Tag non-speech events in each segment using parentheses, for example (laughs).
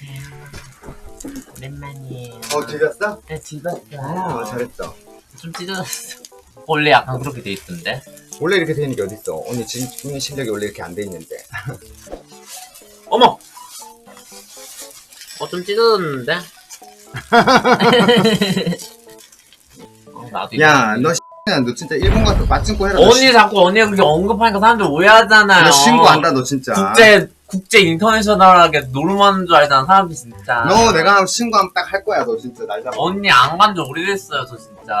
안녕하세요. 오랜만이에요. 어 들렸어? 네, 집었어요. 어 잘했어 좀 찢어졌어. 원래 약간 그렇게 돼 있던데. 원래 이렇게 되는 게 어딨어 언니 지금 실력이 원래 이렇게 안 돼 있는데 (laughs) 어머! 어, 좀 찢어졌는데? (laughs) 어, 나도 야 이거- 너너 진짜 일본 가서 맞춤고 해라 언니 자꾸 언니가 그렇게 언급하니까 사람들 오해하잖아요. 너 신고한다 너 진짜 국제, 국제 인터내셔널하게 놀러가는 줄 알잖아, 사람들 진짜. 너 내가 신고하면 딱 할 거야 너 진짜 날 잡아 언니 안 간 지 오래됐어요, 저 진짜.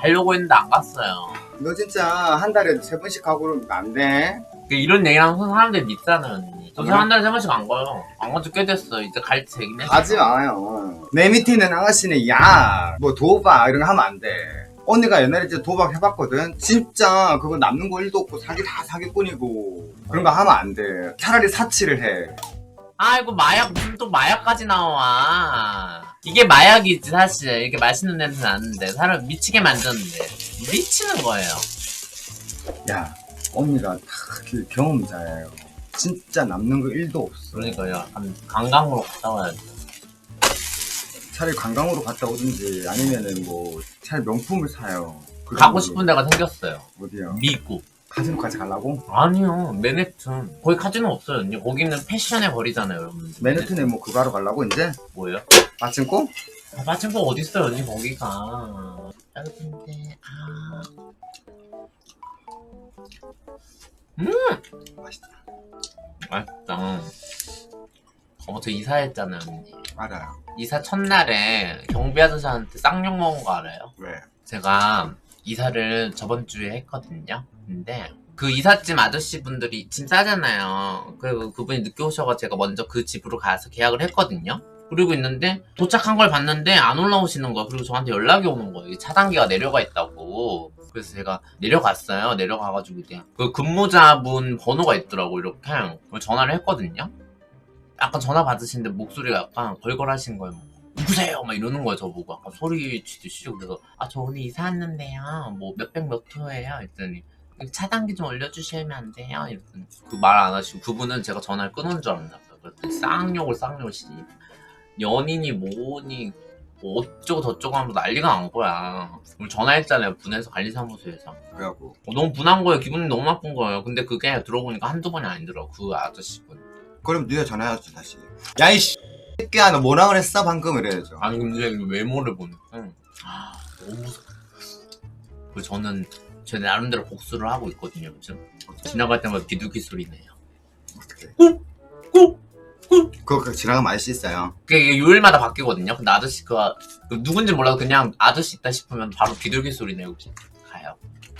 가려고 했는데 안 갔어요. 너 진짜 한 달에 세 번씩 가고 그러면 안돼 그 이런 얘기 하면 사람들이 믿잖아요, 언니. 저 그래? 한 달에 세 번씩 안 가요. 안 간 지 꽤 됐어. 이제 되긴 했어. 가지 마요 내 밑에 있는 아가씨는 야뭐 도박 이런 거 하면 안돼 언니가 옛날에 이제 도박 해봤거든 진짜 그거 남는 거 1도 없고 사기 다 사기꾼이고 그런 거 하면 안 돼 차라리 사치를 해 아이고, 마약, 무슨 또 마약까지 나와. 이게 마약이지, 사실. 이렇게 맛있는 냄새 나는데. 사람 미치게 만졌는데. 미치는 거예요. 야, 언니가 다 그 경험자예요. 진짜 남는 거 1도 없어. 그러니까 약간 강강으로 갔다 와야 돼. 차라리 관광으로 갔다 오든지 아니면은 뭐 차라리 명품을 사요. 그 가고 정도로. 싶은 데가 생겼어요. 어디요? 미국. 카지노까지 가려고? 아니요, 맨해튼. 거기 카지노 없어요, 언니. 거기는 패션의 거리잖아요, 여러분. 맨해튼에 뭐 그거 하러 가려고 이제? 뭐예요? 마침고? 아, 마침표 어딨어요, 언니, 거기가. 짧은데, 아. 맛있다. 맛있다. 저 이사했잖아요, 언니. 알아요. 이사 첫날에 경비 아저씨한테 쌍욕 먹은 거 알아요? 왜? 제가 이사를 저번 주에 했거든요. 근데 그 이삿짐 아저씨 분들이 짐 싸잖아요. 그리고 그분이 늦게 오셔서 제가 먼저 그 집으로 가서 계약을 했거든요. 그리고 있는데 도착한 걸 봤는데 안 올라오시는 거예요. 그리고 저한테 연락이 오는 거예요. 차단기가 내려가 있다고. 그래서 제가 내려갔어요. 내려가가지고 이제 그 근무자분 번호가 있더라고 이렇게 전화를 했거든요. 아까 전화 받으시는데 목소리가 약간 걸걸하신 거예요. 누구세요? 막 이러는 거예요, 저보고. 아까 소리 지르시 그래서, 아, 저 오늘 이사 왔는데요. 뭐, 몇백 몇 호예요? 했더니, 차단기 좀 올려주시면 안 돼요? 이랬더니, 그 말 안 하시고, 그분은 제가 전화를 끊은 줄 알았나 봐요. 그랬더니, 쌍욕을 쌍욕이. 연인이 뭐니, 뭐 어쩌고 저쩌고 하면서 난리가 난 거야. 오늘 전화했잖아요, 분해서 관리사무소에서. 그래갖고. 어, 너무 분한 거예요. 기분이 너무 나쁜 거예요. 근데 그게 들어보니까 한두 번이 아니더라고, 그 아저씨분. 그럼 네가 전화해야지 다시. 야 이 씨. 새끼야 너 뭐라 그랬어 방금 이래야죠. 아니 근데 그 외모를 보니까 아 너무 무서워. 그 저는 제 나름대로 복수를 하고 있거든요 요즘 지나갈 때마다 비둘기 소리 내요 어떻게? 꾹! 그거 지나가면 알 수 있어요. 그게 요일마다 바뀌거든요 근데 아저씨가 그 누군지 몰라도 그냥 아저씨 있다 싶으면 바로 비둘기 소리 내고 가요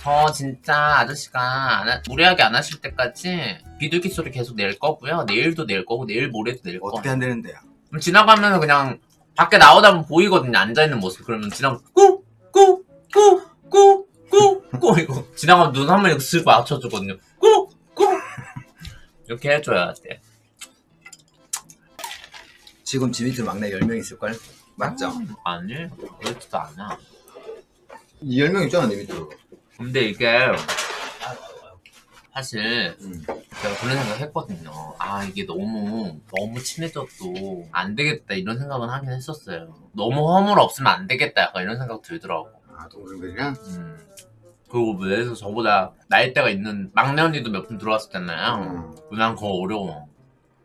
저 진짜 아저씨가 안 하- 무리하게 안 하실 때까지 비둘기 소리 계속 낼 거고요 내일도 낼 거고 내일 모레도 낼 거고 어떻게 안 되는데요? 그럼 지나가면서 그냥 밖에 나오다 보면 보이거든요. 앉아 있는 모습. 그러면 지나가면 꾸! 꾸! 꾸! 꾸! 꾸! 꾸! 이거 지나가면 눈 한 번 이렇게 쓱 맞춰주거든요. 꾸! 꾸! 이렇게 해줘야 돼. 지금 집 밑에 막내 10명 있을걸? 맞죠? 음, 아니, 그렇지도 않아. 10명 있잖아 내 밑으로. 근데 이게 사실 음. 제가 그런 생각 했거든요. 아, 이게 너무, 너무 친해져도 안 되겠다 이런 생각은 하긴 했었어요. 너무 허물 없으면 안 되겠다 약간 이런 생각 들더라고. 아 동생들이랑? 음. 그리고 그래서 저보다 나이대가 있는 막내 언니도 몇 분 들어왔었잖아요. 음. 난 그거 어려워.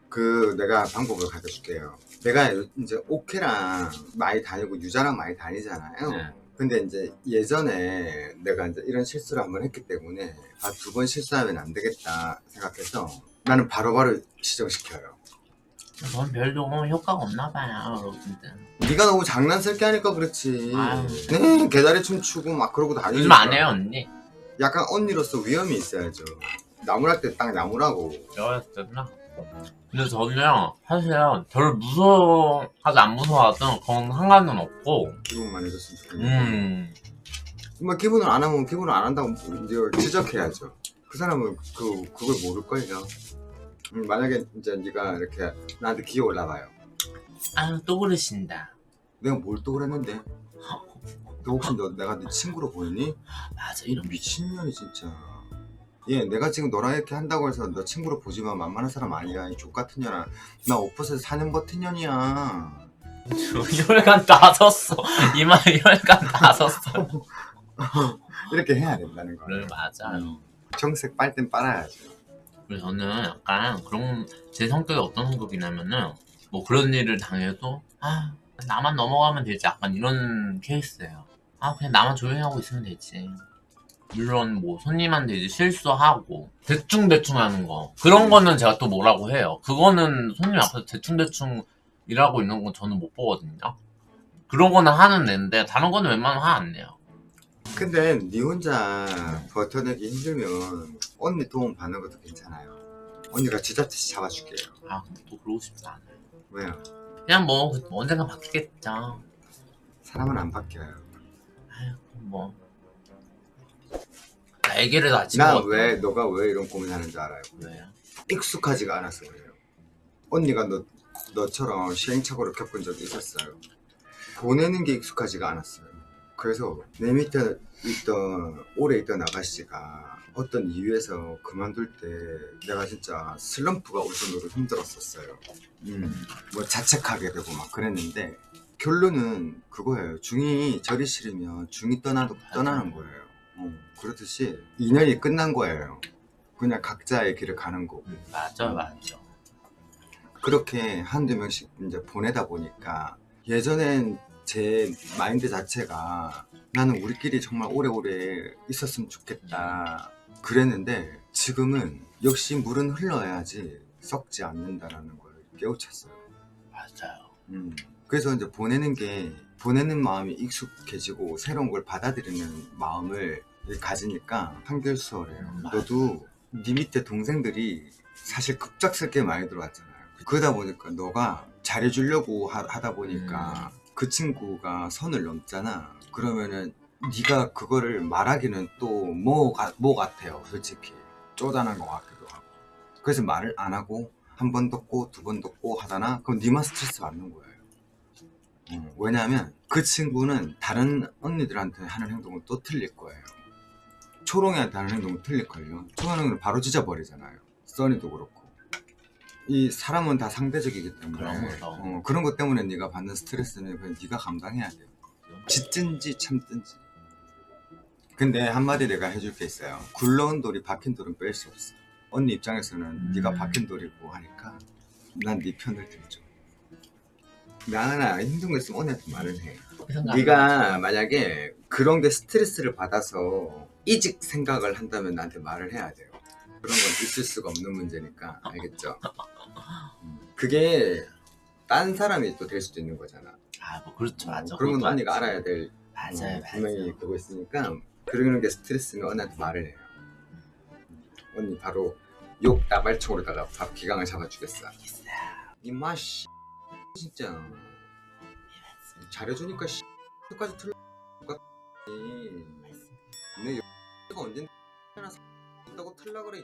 그 내가 방법을 가르쳐줄게요. 내가 요- 이제 오케랑 많이 다니고 유자랑 많이 다니잖아요. 네. 근데 이제 예전에 내가 이제 이런 실수를 한번 했기 때문에 아 두 번 실수하면 안 되겠다 생각해서 나는 바로바로 지정시켜요. 전 별로 효과가 없나 봐요, 여러분들. 네가 너무 장난스럽게 하니까 그렇지. 아유. 네, 개다리 춤 추고 막 그러고 다니니까. 요즘 안 해요, 언니. 약간 언니로서 위험이 있어야죠. 나무랄 때 딱 나무라고. 여였었나? 근데 저는요, 사실 별 무서워하지 안 무서워하든 그건 상관은 없고, 기분만 해줬으면 좋겠네. 음, 뭐 기분을 안 하면 기분을 안 한다고 이제 지적해야죠. 그 사람은 그 그걸 모를걸요. 음, 만약에 이제 네가 이렇게 나한테 기어 올라와요. 아유, 또 그러신다. 내가 뭘 또 그랬는데? (laughs) 너 혹시 너 내가 네 친구로 보이니? 맞아, 이런 미 미친년이 진짜. 얘 내가 지금 너랑 이렇게 한다고 해서 너 친구로 보지만 만만한 사람 아니야 이 족 같은 년아 나 오퍼스에서 4년 버틴 년이야 혈관 다 섰어. 이마 혈관 다 섰어. (laughs) 이렇게 해야 된다는 거야 그래 맞아요. 정색 빨 땐 빨아야지 그래서 저는 약간 그런 제 성격이 어떤 성격이냐면은 뭐 그런 일을 당해도 아 나만 넘어가면 되지 약간 이런 케이스예요. 아 그냥 나만 조용히 하고 있으면 되지. 물론 뭐 손님한테 이제 실수하고 대충 대충 하는 거 그런 거는 제가 또 뭐라고 해요. 그거는 손님 앞에서 대충 대충 일하고 있는 건 저는 못 보거든요. 그런 거는 하는 애인데 다른 거는 웬만하면 화 안 내요. 근데 네 혼자 버텨내기 힘들면 언니 도움 받는 것도 괜찮아요 언니가 쥐잡듯이 잡아줄게요 아 근데 또 그러고 싶지 않아요. 왜요? 그냥 뭐 언젠가 바뀌겠죠. 사람은 안 바뀌어요 아유 뭐 애기를 낳지 나뭐왜 너가 왜 이런 고민하는 줄 알아요? 왜요? 익숙하지가 않아서 그래요. 언니가 너 너처럼 시행착오를 겪은 적이 있었어요. 보내는 게 익숙하지가 않았어요. 그래서 내 밑에 있던 오래 있던 아가씨가 어떤 이유에서 그만둘 때 내가 진짜 슬럼프가 올 정도로 힘들었었어요. 음, 뭐 자책하게 되고 막 그랬는데 결론은 그거예요. 중이 저리 싫으면 중이 떠나도 떠나는 거예요. 어, 그렇듯이 인연이 끝난 거예요. 그냥 각자의 길을 가는 거고. 음, 맞아 맞아. 그렇게 한두 명씩 이제 보내다 보니까 예전엔 제 마인드 자체가 나는 우리끼리 정말 오래오래 있었으면 좋겠다 그랬는데 지금은 역시 물은 흘러야지 썩지 않는다라는 걸 깨우쳤어요. 맞아요. 음. 그래서 이제 보내는 게 보내는 마음이 익숙해지고 새로운 걸 받아들이는 마음을 가지니까 한결 수월해요. 음. 너도 네 밑에 동생들이 사실 급작스럽게 많이 들어왔잖아요. 그러다 보니까 너가 잘해주려고 하, 다 보니까 음. 그 친구가 선을 넘잖아. 그러면은 네가 그거를 말하기는 또뭐 뭐 같아요, 솔직히 쪼잔한 것 같기도 하고. 그래서 말을 안 하고 한 번 덮고 두 번 덮고 하다나 그럼 니만 스트레스 받는 거예요. 음, 왜냐하면 그 친구는 다른 언니들한테 하는 행동은 또 틀릴 거예요. 초롱이한테 하는 행동은 틀릴걸요. 초롱이는 바로 찢어버리잖아요. 써니도 그렇고. 이 사람은 다 상대적이기 때문에. 어, 그런 것 때문에 네가 받는 스트레스는 그냥 네가 감당해야 돼요. 짓든지 참든지. 근데 한마디 내가 해줄 게 있어요. 굴러온 돌이 박힌 돌은 뺄 수 없어. 언니 입장에서는 음. 네가 박힌 돌이고 하니까 난 네 편을 들죠. 나나 힘든 거 있으면 언니한테 말을 해. 그 네가 만약에 그런 게 스트레스를 받아서 이직 생각을 한다면 나한테 말을 해야 돼요. 그런 건 있을 수가 없는 문제니까 알겠죠? 음. 그게 딴 사람이 또 될 수도 있는 거잖아. 아 뭐 그렇죠 맞아. 그런 건 언니가. 알아야 될 맞아요 음, 맞아요. 분명히 그거 있으니까 그런 게 스트레스면 언니한테 말을 해요. 언니 바로 욕 나발총으로다가 밥 기강을 잡아주겠어. 씨 진짜 잘해주니까 씨 끝까지 틀려. 내 X가 있다고 틀라 그래.